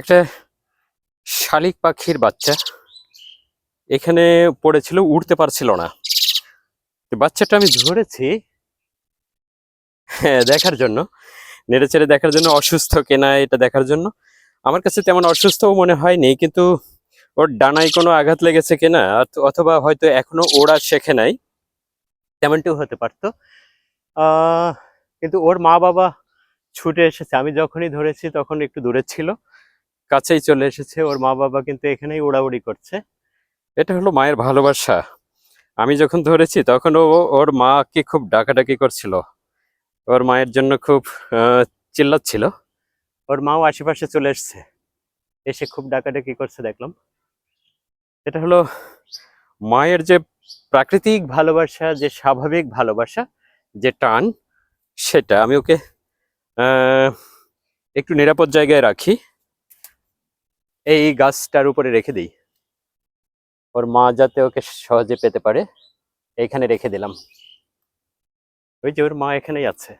একটা শালিক পাখির বাচ্চা। এখানে পড়েছিল উঠতে পারছিল না। বাচ্চাটা আমি ধরেছি হ্যাঁ দেখার জন্য। নেড়ে চেড়ে দেখার জন্য, অসুস্থ কেনা এটা দেখার জন্য। আমার কাছে তেমন অসুস্থও মনে হয়নি, কিন্তু ওর ডানায় কোনো আঘাত লেগেছে কিনা অথবা হয়তো এখনও ওরা শেখে নাই, তেমনটিও হতে পারতো। কিন্তু ওর মা বাবা ছুটে এসেছে। আমি যখনই ধরেছি, তখন একটু দূরে ছিল। কাছেই চলে এসেছে, ওর মা বাবা কিন্তু এখানেই উড়াউড়ি করছে। এটা হলো মায়ের ভালোবাসা। আমি যখন ধরেছি তখন ও, ওর মাকে খুব ডাকাডাকি করছিল। ওর মায়ের জন্য খুব চিল্লাচ্ছিল। ওর মাও আশেপাশে চলে এসছে। এসে খুব ডাকাডাকি করছে, দেখলাম। এটা হলো মায়ের যে প্রাকৃতিক ভালোবাসা, যে স্বাভাবিক ভালোবাসা, যে টান, সেটা আমি ওকে একটু নিরাপদ জায়গায় রাখি। এই গাছটার উপরে রেখে দিই। ওর মা যাতে ওকে সহজে পেতে পারে এখানে রেখে দিলাম। ওই যে ওর মা এখানেই আছে।